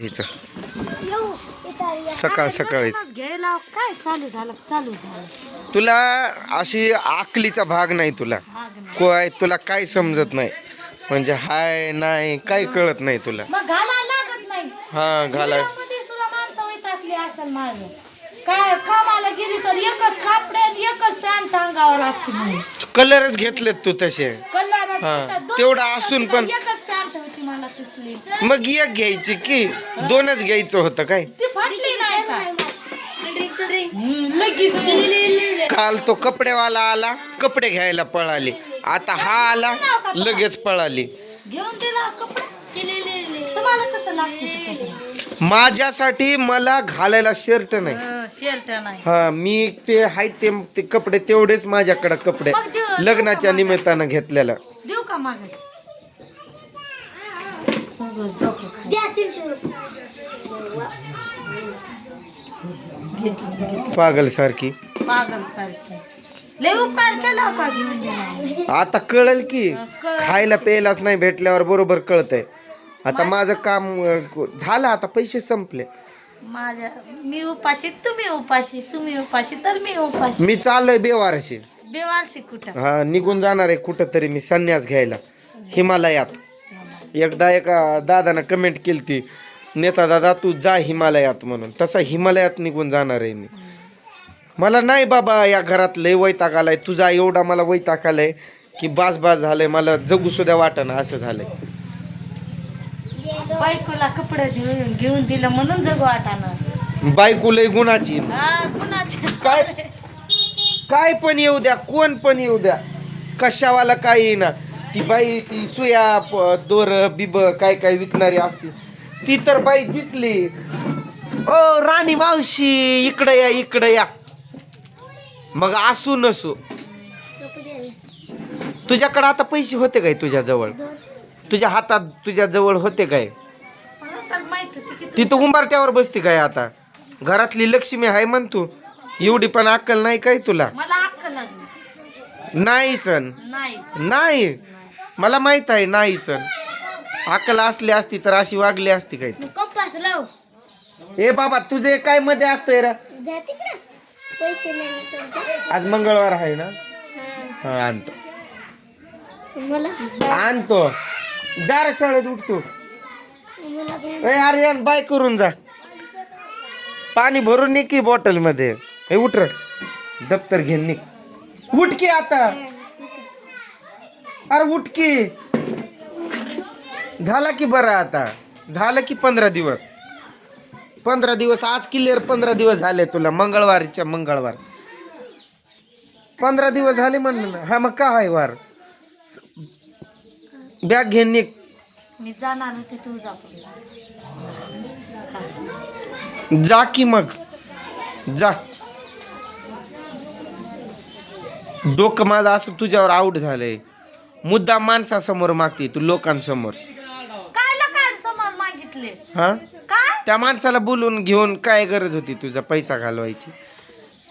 हिचं सकाळ सकाळीच. घ्यायला काय चालू झालं? चालू झालं. तुला अशी आकलीचा भाग नाही तुला. काय तुला काय समजत नाही. म्हणजे हाय नाही काय कळत नाही तुला. मग घालायला लागत नाही. हा घाला मध्ये सुद्धा माणसं वैतागली असेल माझं काय कामाला गेली तर एकच कापडे आणि एकच पॅन्ट अंगावर असते म्हणून. कलरच घेतलेत तू तसे. कल्याणाचं हा, कुठं? दोन तेवढं पॅन्ट असून पण- एकच मग एक घ्यायची की दोनच घ्यायचं होतं काय? ती फाटली नाही का हम्म, लगेच काल तो कपडेवाला आला कपडे घ्यायला पळाली. आता हा आला लगेच पळाली. घेऊन दिला कपडे? तुम्हाला कसं लागते ते कपडे? माझ्यासाठी मला घालायला शर्ट नाही. शर्ट नाही. हा मी ते आहेत ते ते कपडे तेवढेच माझ्याकडे कपडे. मग देऊ- लग्नाच्या निमित्तानं घेतलेलं. देऊ का माग? पागल सारखी. पागल सारखे. लय उपकार केला का घेऊन दिला आता कळल की. खायला प्यायलाच नाही भेटल्यावर बरोबर कळतंय. आता माझं काम झालं आता पैसे संपले. माझ्या मी उपाशी तुम्ही उपाशी तुम्ही उपाशी तर मी उपाशी. मी चाललोय बेवारशी. बेवारशी कुठं? हा निघून जाणार आहे कुठं तरी मी संन्यास घ्यायला. हिमालयात. एकदा एका दादानं कमेंट केली ती नेता दादा तू जा हिमालयात म्हणून. तसा हिमालयात निघून जाणार आहे मी. मला नाही बाबा या घरात लय वैताग आलाय. तुझा एवढा मला वैताग आलाय की बास बास झालंय. मला जगू सुद्धा वाटणं असं झालंय. बायकोला कपडे घेऊन घेऊन दिलं म्हणून जग वाटानं. बायको लय गुणाची काय काय पण येऊ द्या कोण पण येऊ द्या. कशावाला काय येईना ती बाई ती सुया दोर बिब काय काय विकणारी असती. ती तर बाई दिसली. ओ राणी मावशी इकडं या इकडं या. मग असू नसू. तुझ्याकडे आता पैसे होते काय तुझ्या जवळ तुझ्या हातात तुझ्या जवळ होते काय? ती तर उंबारट्यावर बसती काय आता? घरातली लक्ष्मी आहे म्हण तू. एवढी पण अक्कल नाही काय तुला? नाही. नाहीच नाही नाही. मला माहीत आहे नाहीच. अक्कल असली असती तर अशी वागली असती लाव. ए बाबा तुझे काय मध्ये असतंय रा? पैसे नाही आज मंगळवार आहे ना? हा. आणतो. मला आणतो. जा रे शाळेत उठतो मला ए अरे बाय करून जा. पाणी भरून निघ की बॉटलमध्ये. हे उठ रे. दप्तर घेऊन निघ. उठ की आता. अरे उठ की. झाला की बरं आता. झालं की पंधरा दिवस. पंधरा दिवस आज क्लिअर पंधरा दिवस झाले तुला मंगळवारीच्या मंगळवार. पंधरा दिवस झाले म्हणलं ना. हा मग का आहे वार? बॅग घेऊन निघ. मी जाणार होते तुळजापूरला. जा की मग. जा. डोकं माझं असं तुझ्यावर आऊट झालंय. मुद्दा माणसासमोर मागते तू लोकांसमोर. काय मागितले? हा? काय? त्या माणसाला बोलून घेऊन काय गरज होती तुझा पैसा घालवायची?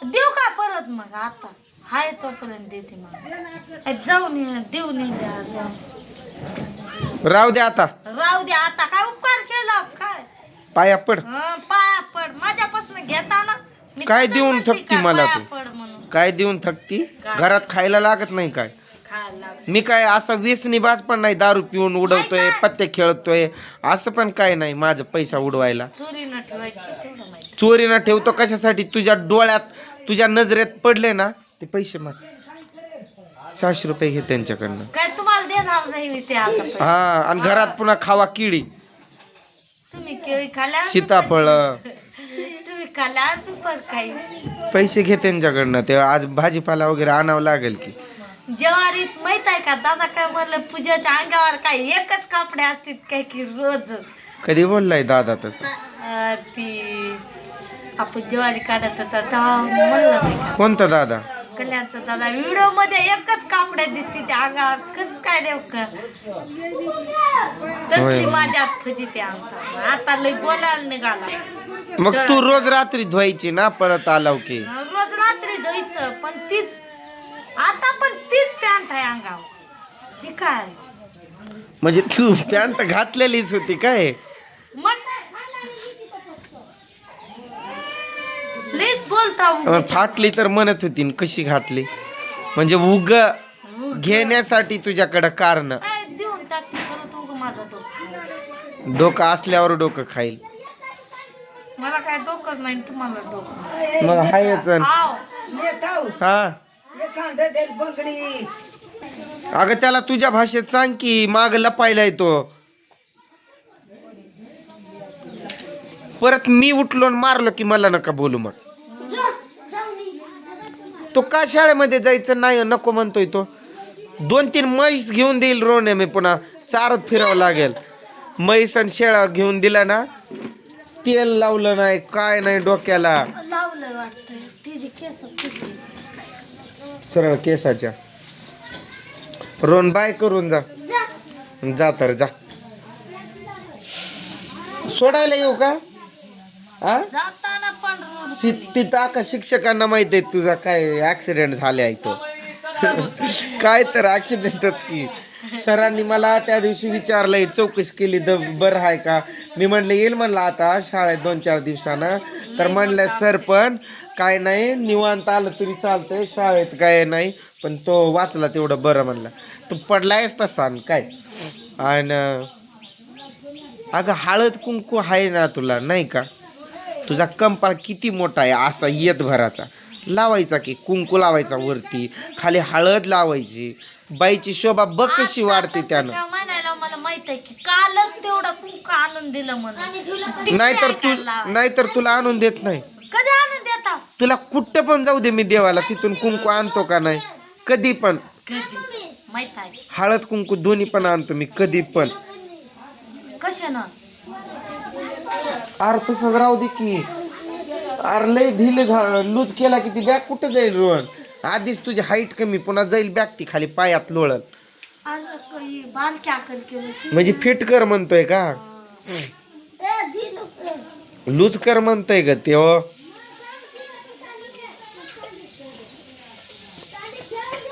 देऊ का परत मग आता? हाय तोपर्यंत देते मग. ए, जाऊन ये, देऊन ये द्या. राहू दे आता. राहू दे आता. काय उपकार केला? काय? पाया पड. हं, पाया पड. माझ्यापासून घेताना मी काय कसं देऊन म्हणते थकती का, मला पाया तू? पड म्हणून. काय देऊन थकती? घरात खायला लागत नाही काय. मी काय असा व्यसनी बाज पण नाही दारू पिऊन उडवतोय पत्ते खेळतोय असं पण काय नाही माझं पैसा उडवायला. चोरी न ठेवतो कशासाठी? तुझ्या डोळ्यात तुझ्या नजरेत पडले ना ते पैसे माग सहाशे रुपये घे त्यांच्याकडनं. काय तुम्हाला देणार नाही ते आता पैसे. हा आणि घरात पुन्हा खावा किडी. तुम्ही केळी सीताफळ. तुम्ही खाल्या पण काही? पैसे घे त्यांच्याकडनं ते आज भाजीपाला वगैरे आणावं लागेल की. ज्वारीत माहीत आहे का? दादा काय म्हणलं पूजाच्या अंगावर काय एकच कापडे असतील काय की रोज? कधी बोललाय दादा तसं? अं, ती आपण ज्वारी काढत होता तेव्हा म्हणलं नाही का? कोणता दादा? कल्याणचा दादा व्हिडिओमध्ये एकच कापड्या दिसते त्या अंगावर. कस काय नेमकं? तसली. माझ्या फजिते अंगावर आता. लय बोलायला निघाला. मग तू रोज रात्री धुवायची ना परत आलाव की. रोज रात्री धुईचं पण तीच आता पण तीच पॅन्ट आहे अंगावर. ती काय? म्हणजे तू पॅन्ट घातलेलीच होती काय? बोलता फाटली तर म्हणत होती कशी घातली? म्हणजे उग घेण्यासाठी तुझ्याकडे कारण. डोकं असल्यावर डोकं खाईल. मला काय डोकं नाही तुम्हाला डोकं. मग हायच हा. अगं त्याला तुझ्या भाषेत सांग की माग लपायला येतो. परत मी उठलो मारलो की मला नका बोलू मग. तो का शाळेमध्ये जायचं नाही नको म्हणतोय तो. दोन तीन म्हैस घेऊन देईल रोने मी पुन्हा. चारत फिरावं लागेल. म्हैस आणि शेळा घेऊन दिला ना तेल लावलं नाही काय नाही डोक्याला. सरळ केसाच्या. रोन बाय करून जा. जा. तर जा. सोडायला येऊ का? आ? जाताना पण रोड सी- तिथं का शिक्षकांना माहीत आहे तुझा काय ऍक्सिडेंट झाले आहे तो काय तर ऍक्सिडेंटच की. सरांनी मला त्या दिवशी विचारलंय चौकशी केली द बरं आहे का? मी म्हणलं येईल म्हणलं आता शाळेत दोन चार दिवसानं. तर म्हणलं सर पण काय नाही निवांत आलं तरी चालतंय शाळेत काय नाही पण तो वाचला तेवढं बरं म्हणलं. तू पडलायच तसा न काय. आणि अगं हळद कुंकू आहे ना तुला नाही का? तुझा कंपाळ किती मोठा आहे असा येत भराचा. लावायचा की कुंकू लावायचा वरती खाली हळद लावायची. बाईची शोभा बघ कशी वाढते त्यानं. काय म्हणायला मला माहीत आहे की कालच तेवढा कुंक आणून दिलं म्हणून नाहीतर तू नाहीतर तुला आणून देत नाही. कधी आणून देता? तुला कुठं पण जाऊ दे मी देवाला तिथून कुंकू आणतो का नाही. कधी पण. कधी? माहीत आहे. हळद कुंकू दोन्ही पण आणतो मी कधी पण. कशानं? अरे तसंच राहू दे की. अरे लय ढिले झा लूज केला की ती बॅग कुठं जाईल रोहन? आधीच तुझी हाईट कमी पुन्हा जाईल बॅग ती खाली पायात लोळल म्हणजे फिट कर म्हणतोय का? लूज कर म्हणतोय ग ते हो.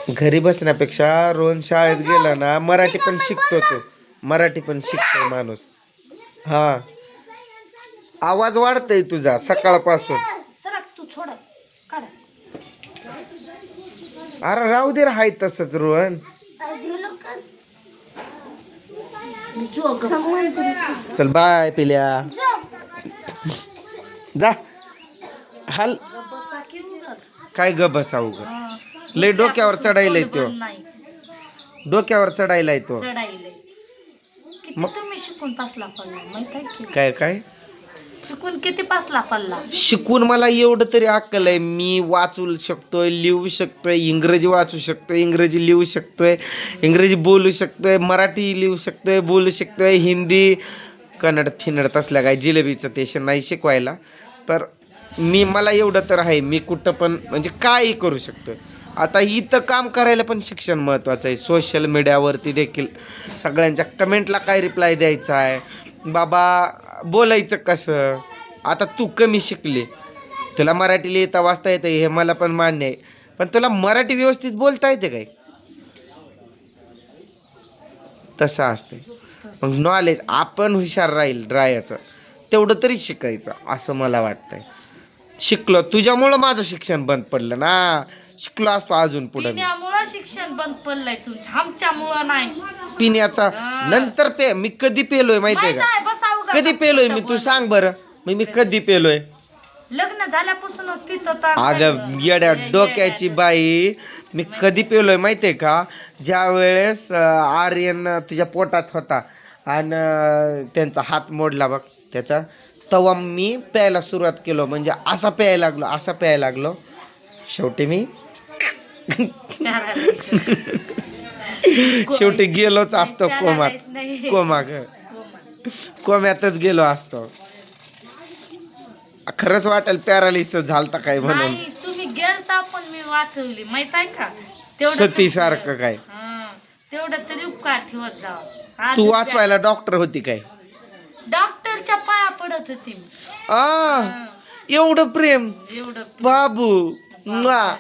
घरी बसण्यापेक्षा रोहन शाळेत गेला ना मराठी पण शिकतो तो. मराठी पण शिकतोय माणूस. हा. आवाज वाढतोय तुझा सकाळपासून. अरे राहू दे हाय तसंच रोहन. चल बाय पिल्या. जा. हाल. काय ग बसा उगाच हा. लय डोक्यावर चढायला तो. पण नाही डोक्यावर चढायला तो. चढायले किती मग- तुम्ही शिकून काय काय? शिकून किती पासला पडला? शिकून मला एवढं तरी अक्कल आहे. मी वाचू शकतोय लिहू शकतोय इंग्रजी वाचू शकतोय इंग्रजी लिहू शकतोय इंग्रजी बोलू शकतोय मराठी लिहू शकतोय बोलू शकतोय हिंदी कन्नड फिनड तसल्या काय जिलेबीचं ते नाही शिकवायला. तर मी मला एवढं तर आहे मी कुठं पण म्हणजे काही करू शकतोय. आता इथं काम करायला पण शिक्षण महत्त्वाचं आहे. सोशल मीडियावरती देखील सगळ्यांच्या कमेंटला काय रिप्लाय द्यायचा आहे? बाबा बोलायचं कसं? आता तू कमी शिकली. तुला मराठी लिहिता वाचता येतं हे मला पण मान्य आहे. पण तुला मराठी व्यवस्थित बोलता येते काय? तसं असते मग नॉलेज आपण हुशार राहील राहायचं. तेवढं तरी शिकायचं असं मला वाटतंय. शिकलो तुझ्यामुळं माझं शिक्षण बंद पडलं ना. शिकलो असतो अजून पुढे पिण्यामुळं शिक्षण बंद पडलंय तुमच्या आमच्यामुळं नाही. पिण्याचा नंतर पे मी कधी पेलोय माहितीये माहीत का आहे बसा उगाच. कधी पेलोय मी? तू सांग बरं. मी मी कधी पेलोय? लग्न झाल्यापासूनच पित होता अगं येड्या डोक्याची बाई मी कधी पेलोय माहितीये का? ज्या वेळेस अं, आर्यन तुझ्या पोटात होता आणि त्यांचा हात मोडला बघ त्याचा तेव्हा मी प्यायला सुरुवात केलो. म्हणजे असा प्यायला लागलो असा प्यायला लागलो. शेवटी मी शेवटी गेलोच असतो कोमात. कोमा कोम्यातच गेलो असतो. खरंच वाटेल पॅरालिसिस झालता काय म्हणून. नाही तुम्ही गेलता पण मी वाचवली. माहीत आहे का? सती सारखं काय. तेवढं तरी उपकार ठेवत जावा तू वाचवायला डॉक्टर होती काय? डॉक्टरच्या पाया पडत होती मी. आ एवढं प्रेम. एवढं बाबू. म्वा.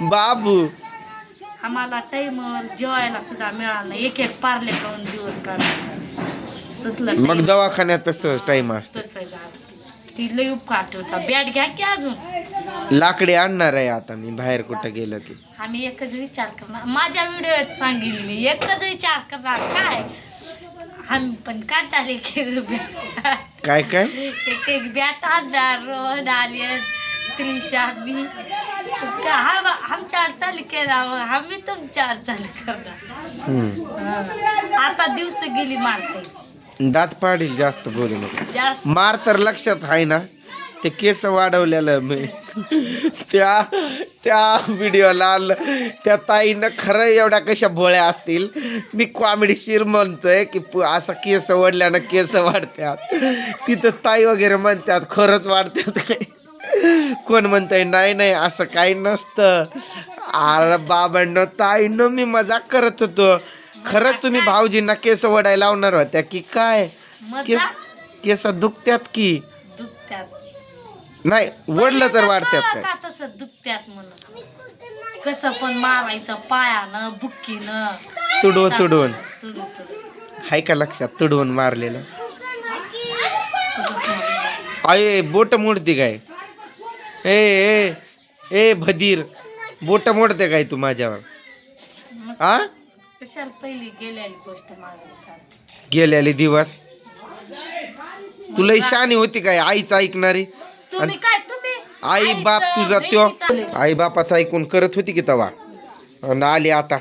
बाबू. आम्हाला टाइमवर जेवायला सुद्धा मिळालं नाही. एक एक पारले खाऊन दिवस काढायचा. तसलं मग दवाखान्यात तसं टाइम असतो. ती लई उपकार ठेवता. बॅट घ्या की अजून? लाकडे आणणार आहे आता मी बाहेर कुठं गेलं की. आम्ही एकच विचार करणार. माझ्या व्हिडिओत सांगेल मी एकच विचार करणार. काय? आम्ही पण काढणार एक एक बॅट काय काय? एक एक बॅट आणणार. रोहन आले त्रिशा मी. का- हा आमच्यावर चालू केला आम्ही तुमच्यावर चालू करणार. हा. आता दिवस गेली मारतायची दात पाडील जास्त बोलू नको मार तर लक्षात आहे ना ते केस वाढवलेलं मी. त्या त्या व्हिडिओला त्या ताईनं खरं एवढ्या कशा भोळ्या असतील. मी कॉमेडी शिर म्हणतोय की असं केस वाढल्यानं केस वाढतात तिथं ताई वगैरे म्हणतात खरंच वाढतात काय? कोण म्हणतंय नाही नाही असं काही नसतं. अरे बाबांनो ताईनं मी मजाक करत होतो. खरंच तुम्ही भाऊजींना केस वडायला लावणार होत्या की काय? केस केस दुखत्यात की? दुखत्यात. नाही वडलं तर वाढत्यात काय? का तसं दुखत्यात म्हणून? कसं पण मारायचं पायानं बुक्कीनं. तुडवून तुडवून. तुडू तुडू हाय का लक्षात? तुडवून मारलेलं. अये बोट मोडते काय? ए ए ए भदीर. बोट मोडते काय तू माझ्यावर? आ? कशाला पहिली गेलेली गोष्ट मागायला गेलेले दिवस. तुला शानी होती काय आईच ऐकणारी? आई बाप तुझा त्यो. आई बापाचं ऐकून करत होती की तवा? आणि आली आता.